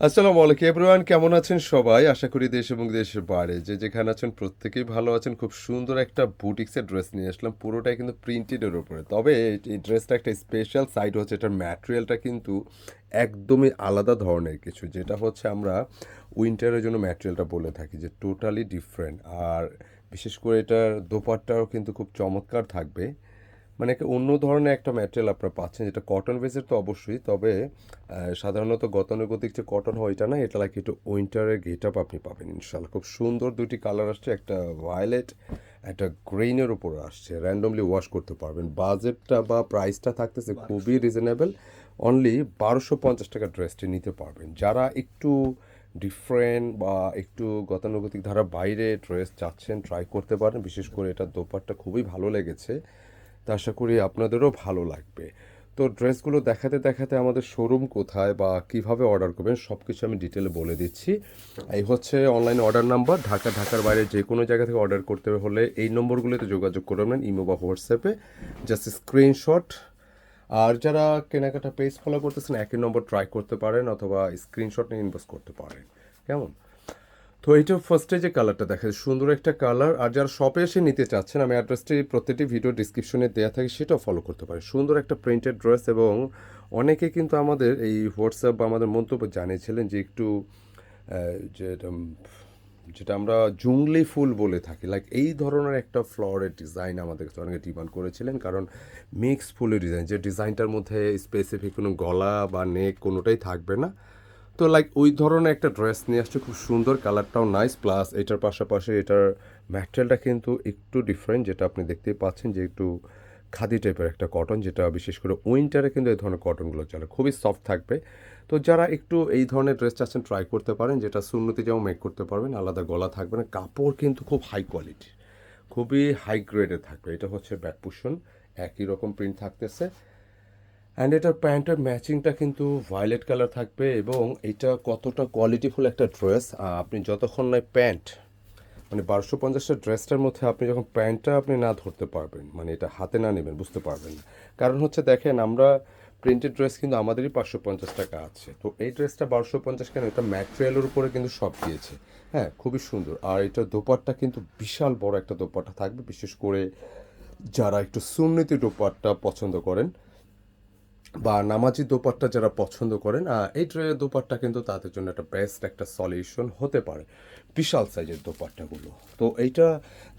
আসসালামু আলাইকুম, এভরিওয়ান। কেমন আছেন সবাই? আশা করি দেশ এবং দেশের বাইরে। যে যেখানে আছেন, প্রত্যেকেই ভালো আছেন। খুব সুন্দর একটা বুটিক্সের ড্রেস নিয়ে আসলাম। পুরোটাই কিন্তু প্রিন্টেডের উপরে। তবে এই- ড্রেসটা একটা স্পেশাল সাইড হচ্ছে, এটার ম্যাটেরিয়ালটা কিন্তু একদমই আলাদা ধরনের কিছু। যেটা হচ্ছে, আমরা উইন্টারের জন্য ম্যাটেরিয়ালটা বলে থাকি যে টোটালি ডিফারেন্ট আর বিশেষ করে এটার দোপাট্টাও কিন্তু খুব চমৎকার থাকবে। মানে একটা অন্য ধরনের একটা ম্যাটেরিয়াল আপনারা পাচ্ছেন যেটা কটন বেসের তো অবশ্যই তবে সাধারণত গতানুগতিক যে কটন হয় এটা না এটা লাগে একটু উইন্টারের গেট আপ আপনি পাবেন ইনশাল্লাহ খুব সুন্দর দুটি কালার আসছে একটা ভায়োলেট একটা গ্রেইনের উপর আসছে র্যান্ডমলি ওয়াশ করতে পারবেন। বাজেটটা বা প্রাইসটা থাকতেছে খুবই রিজনেবল অনলি বারোশো পঞ্চাশ টাকা ড্রেসটি নিতে পারবেন। যারা একটু ডিফারেন্ট বা একটু গতানুগতিক ধারা বাইরে ড্রেস চাচ্ছেন ট্রাই করতে পারেন বিশেষ করে এটার দোপারটা খুবই ভালো লেগেছে। তা আশা করি আপনাদেরও ভালো লাগবে। তো ড্রেসগুলো দেখাতে দেখাতে আমাদের শোরুম কোথায় বা কীভাবে অর্ডার করবেন সব কিছু আমি ডিটেলে বলে দিচ্ছি। এই হচ্ছে অনলাইন অর্ডার নাম্বার। ঢাকা, ঢাকার বাইরে যে কোনো জায়গা থেকে অর্ডার করতে হলে এই নম্বরগুলোতে যোগাযোগ করবেন ইমো বা হোয়াটসঅ্যাপে। Just screenshot. আর যারা কেনাকাটা পেজ ফলো করতেছেন, একই নম্বর ট্রাই করতে পারেন অথবা স্ক্রিনশট নিয়ে ইনভেস্ট করতে পারেন। কেমন? তো এইটা ফার্স্টে যে কালারটা দেখা যায় সুন্দর একটা কালার আর যারা শপে এসে নিতে চাচ্ছেন আমি অ্যাড্রেসটি প্রত্যেকটি ভিডিও ডিসক্রিপশনে দেওয়া থাকে সেটাও ফলো করতে পারেন। সুন্দর একটা প্রিন্টেড ড্রেস এবং অনেকে কিন্তু আমাদের এই হোয়াটসঅ্যাপ বা আমাদের মন্তব্য জানিয়েছিলেন যে একটু আহ, যে যেটা আমরা জুংলি ফুল বলে থাকি। লাইক এই ধরনের একটা ফ্লোরের ডিজাইন আমাদের কাছে অনেকে ডিমান্ড করেছিলেন কারণ মিক্স ফুলের ডিজাইন যে ডিজাইনটার মধ্যে স্পেসিফিক কোনো গলা বা নেক কোনোটাই থাকবে না। তো লাইক ওই ধরনের একটা ড্রেস নিয়ে আসছে, খুব সুন্দর কালারটাও নাইস প্লাস এটার পাশাপাশি এটার ম্যাটেরিয়ালটা কিন্তু একটু ডিফারেন্ট যেটা আপনি দেখতেই পাচ্ছেন যে একটু খাদি টাইপের একটা কটন যেটা বিশেষ করে উইন্টারে কিন্তু এই ধরনের কটনগুলো চলে, খুবই সফট থাকবে। তো যারা একটু এই ধরনের ড্রেস চাচ্ছেন ট্রাই করতে পারেন, যেটা সুন্নতি যেমন মেক করতে পারবেন, আলাদা গলা থাকবে না, কাপড় কিন্তু খুব হাই কোয়ালিটি খুবই হাই গ্রেডের থাকবে। এটা হচ্ছে ব্যাক পুশন একই রকম প্রিন্ট থাকতেছে। অ্যান্ড এটার প্যান্টের ম্যাচিংটা কিন্তু ভায়োলেট কালার থাকবে এবং এটা কতটা কোয়ালিটিফুল একটা ড্রেস আপনি যতক্ষণ নয় প্যান্ট মানে বারোশো পঞ্চাশটা ড্রেসটার মধ্যে আপনি যখন প্যান্টটা আপনি না ধরতে পারবেন মানে এটা হাতে না নেবেন, বুঝতে পারবেন না। কারণ হচ্ছে দেখেন, আমরা প্রিন্টেড ড্রেস কিন্তু আমাদেরই পাঁচশো পঞ্চাশ টাকা আছে। তো এই ড্রেসটা বারোশো পঞ্চাশ কেন? এটা ম্যাটেরিয়ালের উপরে কিন্তু সব দিয়েছে। হ্যাঁ খুবই সুন্দর। আর এটা দোপাট্টা কিন্তু বিশাল বড় একটা দোপাট্টা থাকবে, বিশেষ করে যারা একটু সুন্নতি দোপাট্টা পছন্দ করেন বা নামাজি দোপাট্টা যারা পছন্দ করেন এই ট্রে দোপাট্টা কিন্তু তাদের জন্য একটা বেস্ট একটা সলিউশন হতে পারে, বিশাল সাইজের দোপাট্টাগুলো। তো এইটা,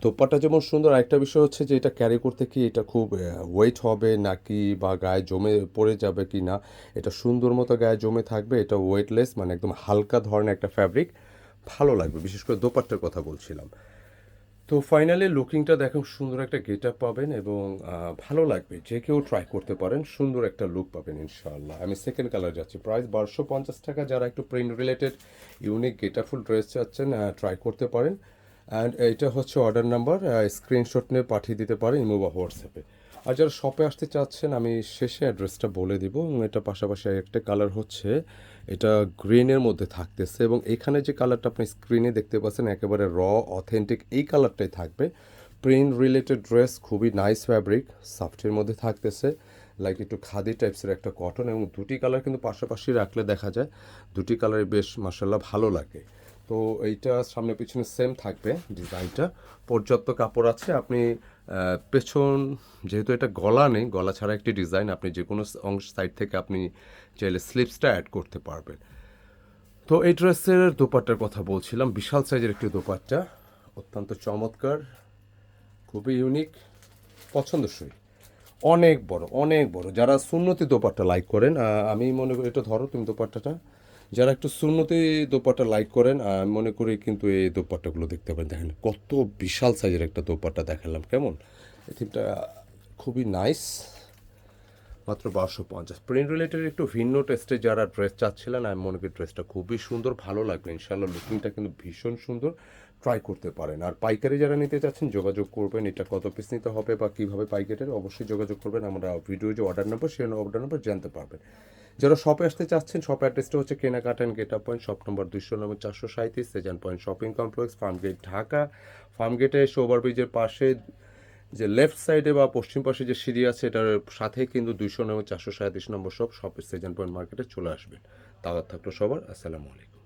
দোপাট্টা যেমন সুন্দর, আরেকটা বিষয় হচ্ছে যে এটা ক্যারি করতে কি এটা খুব ওয়েট হবে নাকি বা গায়ে জমে পড়ে যাবে কি না, এটা সুন্দর মতো গায়ে জমে থাকবে, এটা ওয়েটলেস মানে একদম হালকা ধরনের একটা ফ্যাব্রিক ভালো লাগবে। বিশেষ করে দোপাট্টার কথা বলছিলাম। তো ফাইনালি লুকিংটা দেখেন সুন্দর একটা গেট আপ পাবেন এবং ভালো লাগবে। যে কেউ ট্রাই করতে পারেন, সুন্দর একটা লুক পাবেন ইনশাল্লাহ আমি সেকেন্ড কালার যাচ্ছি। প্রাইস বারোশো পঞ্চাশ টাকা। যারা একটু print related unique get full dress চাচ্ছেন ট্রাই করতে পারেন। অ্যান্ড এটা হচ্ছে অর্ডার নাম্বার স্ক্রিনশট নিয়ে পাঠিয়ে দিতে পারেন ইমো বা হোয়াটসঅ্যাপে। আর যারা শপে আসতে চাচ্ছেন, আমি শেষে অ্যাড্রেসটা বলে দিব। এবং এটা পাশাপাশি একটা কালার হচ্ছে, এটা গ্রিনের মধ্যে থাকতেছে এবং এখানে যে কালারটা আপনি স্ক্রিনে দেখতে পাচ্ছেন, একেবারে র অথেন্টিক এই কালারটাই থাকবে। প্রিন্ট রিলেটেড ড্রেস খুবই নাইস ফ্যাব্রিক সফটের মধ্যে থাকতেছে লাইক একটু খাদি টাইপসের একটা কটন এবং দুটি কালার কিন্তু পাশাপাশি রাখলে দেখা যায়, দুটি কালারই বেশ মাসাল্লাহ ভালো লাগে। তো এইটা সামনে পিছনে সেম থাকবে ডিজাইনটা পর্যাপ্ত কাপড় আছে, আপনি পেছন, যেহেতু এটা গলা নেই, গলা ছাড়া একটি ডিজাইন আপনি যে কোনো অংশ সাইড থেকে আপনি চাইলে স্লিপসটা অ্যাড করতে পারবেন। তো এই ড্রেসের দোপাট্টার কথা বলছিলাম, বিশাল সাইজের একটি দোপাট্টা, অত্যন্ত চমৎকার, খুবই ইউনিক পছন্দসই। অনেক বড় অনেক বড়। যারা সুন্নতি দোপাট্টা লাইক করেন আমি মনে করি, এটা ধরো তুমি দোপাট্টাটা। যারা একটু সুন্নতি দোপাট্টা লাইক করেন, আমি মনে করি কিন্তু এই দোপাট্টাগুলো দেখতে পারেন দেখেন কত বিশাল সাইজের একটা দোপাট্টা দেখালাম, কেমন? এই থিমটা খুবই নাইস মাত্র বারোশো পঞ্চাশ। প্রিন্ট রিলেটেড একটু ভিন্ন টেস্টে যারা ড্রেস চাচ্ছিলেন, আমি মনে করি ড্রেসটা খুবই সুন্দর, ভালো লাগবে ইনশাল্লাহ লুকিংটা কিন্তু ভীষণ সুন্দর। ট্রাই করতে পারেন। আর পাইকারি যারা নিতে চাচ্ছেন, যোগাযোগ করবেন, এটা কত পিস নিতে হবে বা কীভাবে পাইকারের অবশ্যই যোগাযোগ করবেন। আমরা ভিডিও যে অর্ডার নাম্বার সেই অর্ডার নাম্বার জানতে পারবেন। যারা শপে আসতে চাচ্ছেন শপ অ্যাড্রেসটা হচ্ছে কেনাকাটা and get up point shop number দুশো নম্বর চারশো সাঁত্রিশ Sezan point shopping complex Farmgate Dhaka ফার্মগেটে এসে ওভারব্রিজের পাশে যে লেফট সাইডে বা পশ্চিম পাশে যে সিঁড়ি আছে, এটার সাথে কিন্তু দুশো নম্বর চারশো সাঁত্রিশ নম্বর সব শপের সেজান পয়েন্ট মার্কেটে চলে আসবেন। দাওয়াত থাকল সবার, আসসালামু আলাইকুম।